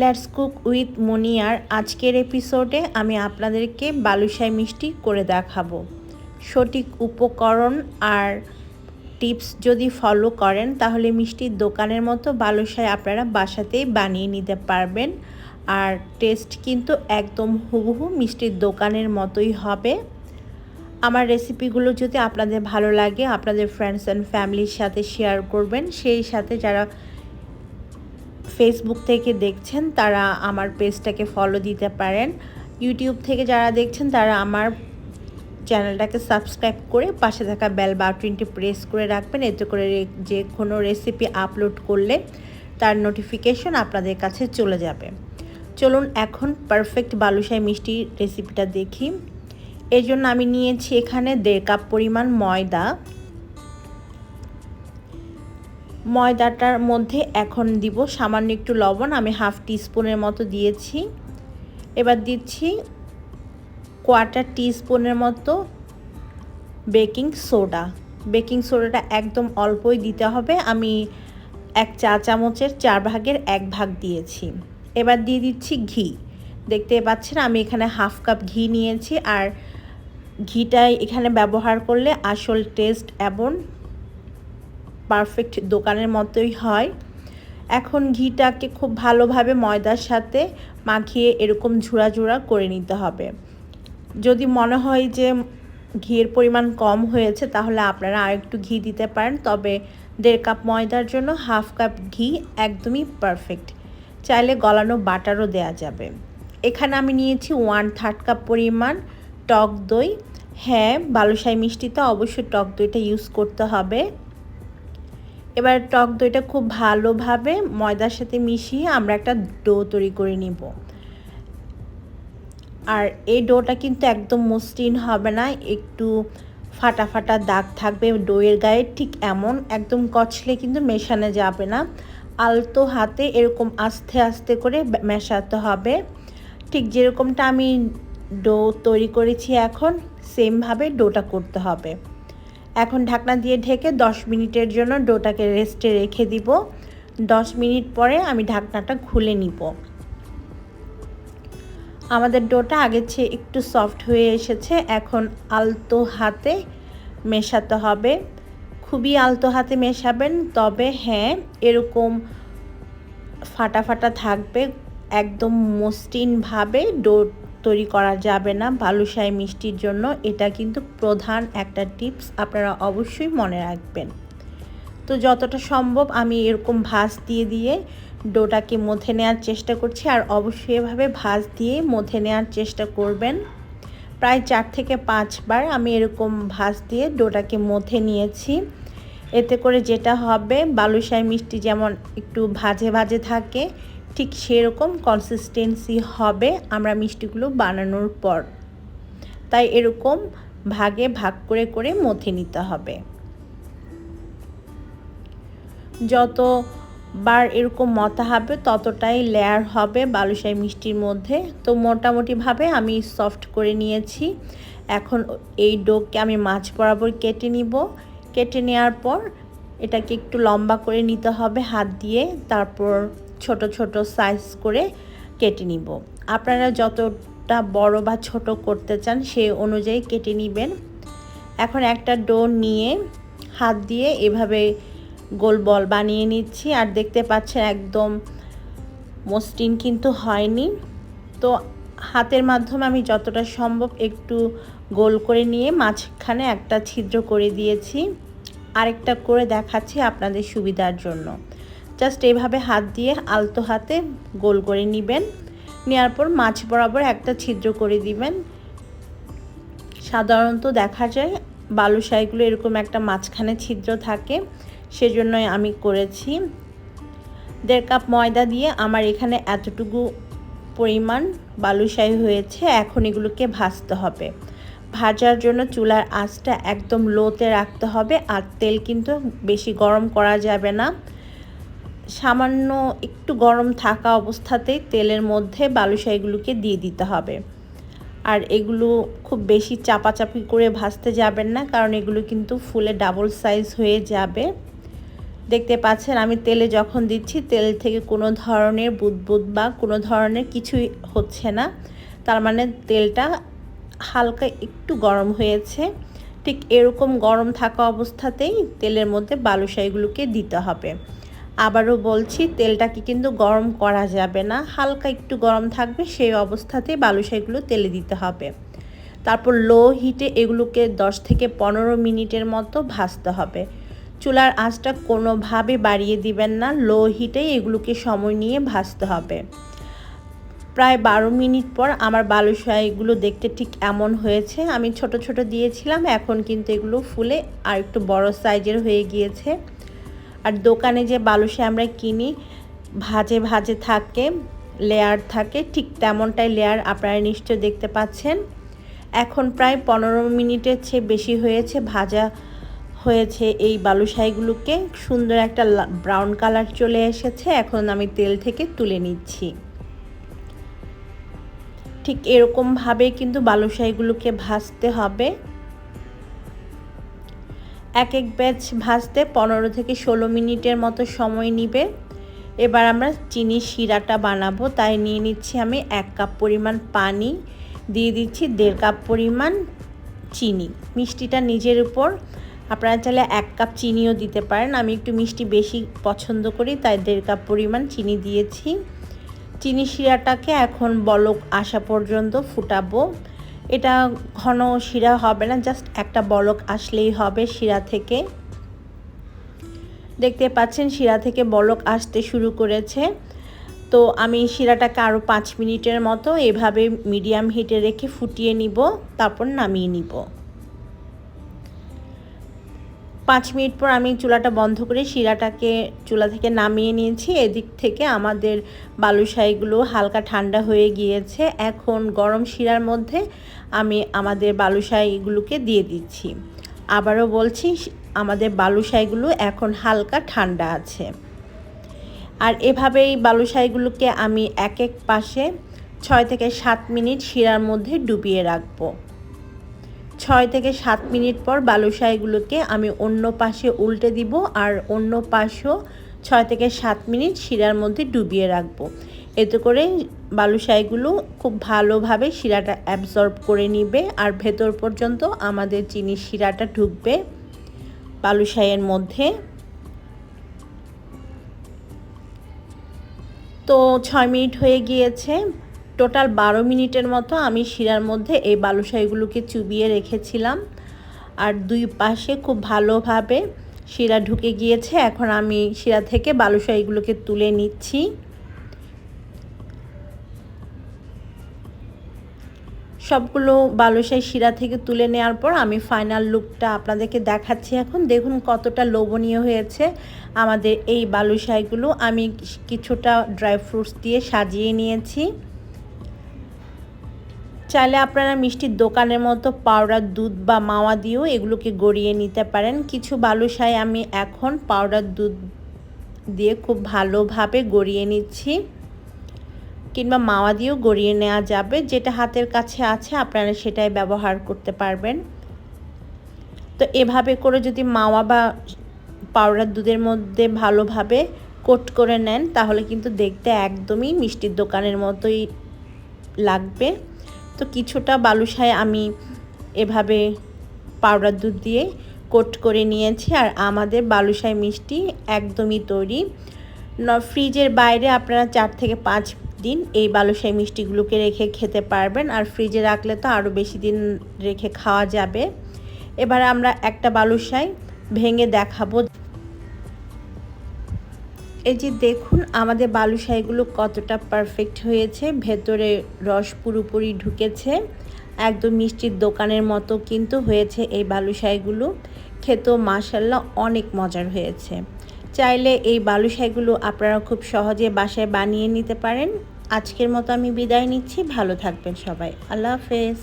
Let's cook with Monier আজকের এপিসোডে আমি আপনাদেরকে বালুশাই মিষ্টি করে দেখাবো। সঠিক উপকরণ আর টিপস যদি ফলো করেন, তাহলে মিষ্টির দোকানের মতো বালুশাই আপনারা বাসাতেই বানিয়ে নিতে পারবেন। আর টেস্ট কিন্তু একদম হুবহু মিষ্টির দোকানের মতোই হবে। আমার রেসিপিগুলো যদি আপনাদের ভালো লাগে, আপনাদের ফ্রেন্ডস অ্যান্ড ফ্যামিলির সাথে শেয়ার করবেন। সেই সাথে যারা ফেসবুক থেকে দেখছেন, তারা আমার পেজটাকে ফলো দিতে পারেন। ইউটিউব থেকে যারা দেখছেন, তারা আমার চ্যানেলটাকে সাবস্ক্রাইব করে পাশে থাকা বেল বাটনটি প্রেস করে রাখবেন। এতে করে যে কোনো রেসিপি আপলোড করলে তার নোটিফিকেশন আপনাদের কাছে চলে যাবে। চলুন এখন পারফেক্ট বালুশাই মিষ্টি রেসিপিটা দেখি। এর জন্য আমি নিয়েছি এখানে দেড় কাপ পরিমাণ ময়দা। ময়দাটার মধ্যে এখন দিব সামান্য একটু লবণ, আমি হাফ টিস্পুনের মতো দিয়েছি। এবার দিচ্ছি কোয়ার্টার টিস্পুনের মতো বেকিং সোডা। বেকিং সোডাটা একদম অল্পই দিতে হবে, আমি এক চা চামচের চার ভাগের এক ভাগ দিয়েছি। এবার দিয়ে দিচ্ছি ঘি। দেখতে পাচ্ছেন, আমি এখানে হাফ কাপ ঘি নিয়েছি, আর ঘিটাই এখানে ব্যবহার করলে আসল টেস্ট এবং পারফেক্ট দোকানের মতোই হয়। এখন ঘিটাকে খুব ভালোভাবে ময়দার সাথে মাখিয়ে এরকম ঝুড়া ঝুড়া করে নিতে হবে। যদি মনে হয় যে ঘিয়ের পরিমাণ কম হয়েছে, তাহলে আপনারা আরেকটু ঘি দিতে পারেন। তবে দেড় কাপ ময়দার জন্য হাফ কাপ ঘি একদমই পারফেক্ট চাইলে গলানো বাটারও দেয়া যাবে। এখানে আমি নিয়েছি ওয়ান থার্ড কাপ পরিমাণ টক দই। হ্যাঁ বালুশাই মিষ্টিতে অবশ্যই টক দইটা ইউজ করতে হবে। এবার টক দইটা খুব ভালোভাবে ময়দার সাথে মিশিয়ে আমরা একটা ডো তৈরি করে নিব। আর এই ডোটা কিন্তু একদম মসৃণ হবে না, একটু ফাটা ফাটা দাগ থাকবে ডোয়ের গায়ে, ঠিক এমন একদম কচলে কিন্তু মেশানো যাবে না। আলতো হাতে এরকম আস্তে আস্তে করে মেশাতে হবে। ঠিক যেরকমটা আমি ডো তৈরি করেছি এখন, সেমভাবে ডোটা করতে হবে। এখন ঢাকনা দিয়ে ঢেকে 10 মিনিটের জন্য ডোটাকে রেস্টে রেখে দিব। 10 মিনিট পরে আমি ঢাকনাটা খুলে নিব। আমাদের ডোটা আগের চেয়ে একটু সফট হয়ে এসেছে। এখন আলতো হাতে মেশাতে হবে। খুবই আলতো হাতে মেশাবেন, তবে হ্যাঁ এরকম ফাটা ফাটা থাকবে। একদম মসৃণভাবে ডো তৈরি করা যাবে না। বালুশাই মিষ্টির জন্য এটা কিন্তু প্রধান একটা টিপস, আপনারা অবশ্যই মনে রাখবেন। তো যতটা সম্ভব আমি এরকম ভাজ দিয়ে দিয়ে ডোটাকে মথে নেওয়ার চেষ্টা করছি আর অবশ্যই এভাবে ভাজ দিয়ে মথে নেওয়ার চেষ্টা করবেন। প্রায় চার থেকে পাঁচবার আমি এরকম ভাজ দিয়ে ডোটাকে মথে নিয়েছি। এতে করে যেটা হবে বালুশাই মিষ্টি যেমন একটু ভাজে ভাজে থাকে ঠিক সেরকম কনসিস্টেন্সি হবে আমরা মিষ্টিগুলো বানানোর পর। তাই এরকম ভাগে ভাগ করে করে মথে নিতে হবে। যতবার এরকম মতা হবে, ততটাই লেয়ার হবে বালুশাই মিষ্টির মধ্যে। তো মোটামুটিভাবে আমি সফট করে নিয়েছি। এখন এই ডোকে আমি মাছ বরাবর কেটে নিব। কেটে নেওয়ার পর এটাকে একটু লম্বা করে নিতে হবে হাত দিয়ে। তারপর ছোট ছোট সাইজ করে কেটে নিব। আপনারা যতটা বড় বা ছোট করতে চান সেই অনুযায়ী কেটে নেবেন। এখন একটা ডো নিয়ে হাত দিয়ে এভাবে গোল বল বানিয়ে নিচ্ছি। আর দেখতে পাচ্ছেন একদম মসৃণ কিন্তু হয়নি। তো হাতের মাধ্যমে আমি যতটা সম্ভব একটু গোল করে নিয়ে মাঝখানে একটা ছিদ্র করে দিয়েছি। আরেকটা করে দেখাচ্ছি আপনাদের সুবিধার জন্য। জাস্ট এইভাবে হাত দিয়ে আলতো হাতে গোল করে নেবেন। নেওয়ার পর মাছ বরাবর একটা ছিদ্র করে দিবেন। সাধারণত দেখা যায় বালুশাইগুলো এরকম একটা মাঝখানে ছিদ্র থাকে, সেজন্যই আমি করেছি। দেড় কাপ ময়দা দিয়ে আমার এখানে এতটুকু পরিমাণ বালুশাই হয়েছে, এখন এগুলোকে ভাজতে হবে। ভাজার জন্য চুলার আঁচটা একদম লোতে রাখতে হবে, আর তেল কিন্তু বেশি গরম করা যাবে না। সামান্য একটু গরম থাকা অবস্থাতেই তেলের মধ্যে বালুশাইগুলোকে দিয়ে দিতে হবে। আর এগুলো খুব বেশি চাপাচাপি করে ভাজতে যাবেন না, কারণ এগুলো কিন্তু ফুলে ডাবল সাইজ হয়ে যাবে। দেখতে পাচ্ছেন, আমি তেলে যখন দিচ্ছি, তেল থেকে কোনো ধরনের বুদবুদ বা কোনো ধরনের কিছুই হচ্ছে না। তার মানে তেলটা হালকা একটু গরম হয়েছে। ঠিক এরকম গরম থাকা অবস্থাতেই তেলের মধ্যে বালুশাইগুলোকে দিতে হবে। আবারও বলছি, তেলটাকে কিন্তু গরম করা যাবে না। হালকা একটু গরম থাকবে, সেই অবস্থাতেই বালুশাইগুলো তেলে দিতে হবে। তারপর লো হিটে এগুলোকে 10 থেকে পনেরো মিনিটের মতো ভাজতে হবে। চুলার আঁচটা কোনোভাবে বাড়িয়ে দিবেন না, লো হিটেই এগুলোকে সময় নিয়ে ভাজতে হবে। প্রায় বারো মিনিট পর আমার বালুশাইগুলো দেখতে ঠিক এমন হয়েছে। আমি ছোট ছোট দিয়েছিলাম, এখন কিন্তু এগুলো ফুলে আর একটু বড় সাইজের হয়ে গিয়েছে। আর দোকানে যে বালুশাই আমরা কিনি, ভাজে ভাজে থাকে লেয়ার থাকে, ঠিক তেমনটাই লেয়ার আপনারা নিশ্চয় দেখতে পাচ্ছেন। এখন প্রায় পনেরো মিনিটের চেয়ে বেশি হয়েছে, ভাজা হয়েছে এই বালুশাইগুলোকে সুন্দর একটা ব্রাউন কালার চলে এসেছে, এখন আমি তেল থেকে তুলে নিচ্ছি। ঠিক এরকমভাবে কিন্তু বালুশাইগুলোকে ভাজতে হবে। এক এক ব্যাচ ভাজতে পনেরো থেকে ষোলো মিনিটের মতো সময় নিবে। এবার আমরা চিনি শিরাটা বানাবো, তাই নিয়ে নিচ্ছি আমি এক কাপ পরিমাণ পানি, দিয়ে দিচ্ছি দেড় কাপ পরিমাণ চিনি। মিষ্টিটা নিজের উপর, আপনারা চাইলে এক কাপ চিনিও দিতে পারেন, আমি একটু মিষ্টি বেশি পছন্দ করি, তাই দেড় কাপ পরিমাণ চিনি দিয়েছি। চিনি শিরাটাকে এখন বলক আসা পর্যন্ত ফুটাবো। এটা ঘন শিরা হবে না জাস্ট একটা বলক আসলেই হবে শিরা থেকে। দেখতে পাচ্ছেন, শিরা থেকে বলক আসতে শুরু করেছে। তো আমি শিরাটাকে আরও পাঁচ মিনিটের মতো এভাবে মিডিয়াম হিটে রেখে ফুটিয়ে নিব, তারপর নামিয়ে নিব। পাঁচ মিনিট পর আমি চুলাটা বন্ধ করে শিরাটাকে চুলা থেকে নামিয়ে নিয়েছি। এদিক থেকে আমাদের বালুশাইগুলো হালকা ঠান্ডা হয়ে গিয়েছে। এখন গরম শিরার মধ্যে আমি আমাদের বালুশাইগুলোকে দিয়ে দিচ্ছি। আবারও বলছি, আমাদের বালুশাইগুলো এখন হালকা ঠান্ডা আছে। আর এভাবেই বালুশাইগুলোকে আমি এক এক পাশে ছয় থেকে সাত মিনিট শিরার মধ্যে ডুবিয়ে রাখব। ছয় থেকে সাত মিনিট পর বালুশাইগুলোকে আমি অন্য পাশে উল্টে দিব আর অন্য পাশেও ছয় থেকে সাত মিনিট শিরার মধ্যে ডুবিয়ে রাখব। এতে করে বালুশাইগুলো খুব ভালোভাবে শিরাটা অ্যাবজর্ব করে নিবে আর ভেতর পর্যন্ত আমাদের চিনি শিরাটা ঢুকবে বালুশাইয়ের মধ্যে। তো ছয় মিনিট হয়ে গিয়েছে। টোটাল বারো মিনিটের মতো আমি শিরার মধ্যে এই বালুশাইগুলোকে চুবিয়ে রেখেছিলাম। আর দুই পাশে খুব ভালোভাবে শিরা ঢুকে গিয়েছে। এখন আমি শিরা থেকে বালুশাইগুলোকে তুলে নিচ্ছি। সবগুলো বালুশাই শিরা থেকে তুলে নেওয়ার পর আমি ফাইনাল লুকটা আপনাদেরকে দেখাচ্ছি এখন। দেখুন কতটা লোভনীয় হয়েছে আমাদের এই বালুশাইগুলো আমি কিছুটা ড্রাই ফ্রুটস দিয়ে সাজিয়ে নিয়েছি। চাইলে আপনারা মিষ্টির দোকানের মতো পাউডার, দুধ বা মাওয়া দিয়েও এগুলোকে গড়িয়ে নিতে পারেন। কিছু বালুশাই আমি এখন পাউডার, দুধ দিয়ে খুব ভালোভাবে গড়িয়ে নিচ্ছি কিংবা মাওয়া দিয়েও গড়িয়ে নেওয়া যাবে। যেটা হাতের কাছে আছে, আপনারা সেটাই ব্যবহার করতে পারবেন। তো এভাবে করে যদি মাওয়া বা পাউডার, দুধের মধ্যে ভালোভাবে কোট করে নেন, তাহলে কিন্তু দেখতে একদমই মিষ্টির দোকানের মতোই লাগবে। তো কিছুটা বালুশাই আমি এভাবে পাউডার দুধ দিয়ে কোট করে নিয়েছি আর আমাদের বালুশাই মিষ্টি একদমই তৈরি। ফ্রিজের বাইরে আপনারা চার থেকে পাঁচ দিন এই বালুশাই মিষ্টিগুলোকে রেখে খেতে পারবেন আর ফ্রিজে রাখলে তো আরও বেশি দিন রেখে খাওয়া যাবে। এবার আমরা একটা বালুশাই ভেঙে দেখাবো। এই যে দেখুন, আমাদের বালুশাইগুলো কতটা পারফেক্ট হয়েছে। ভেতরে রস পুরোপুরি ঢুকেছে। একদম মিষ্টির দোকানের মতো কিন্তু হয়েছে এই বালুশাইগুলো খেতেও মাসাল্লাহ অনেক মজার হয়েছে। চাইলে এই বালুশাইগুলো আপনারা খুব সহজে বাসায় বানিয়ে নিতে পারেন। আজকের মতো আমি বিদায় নিচ্ছি। ভালো থাকবেন সবাই। আল্লাহ হাফেজ।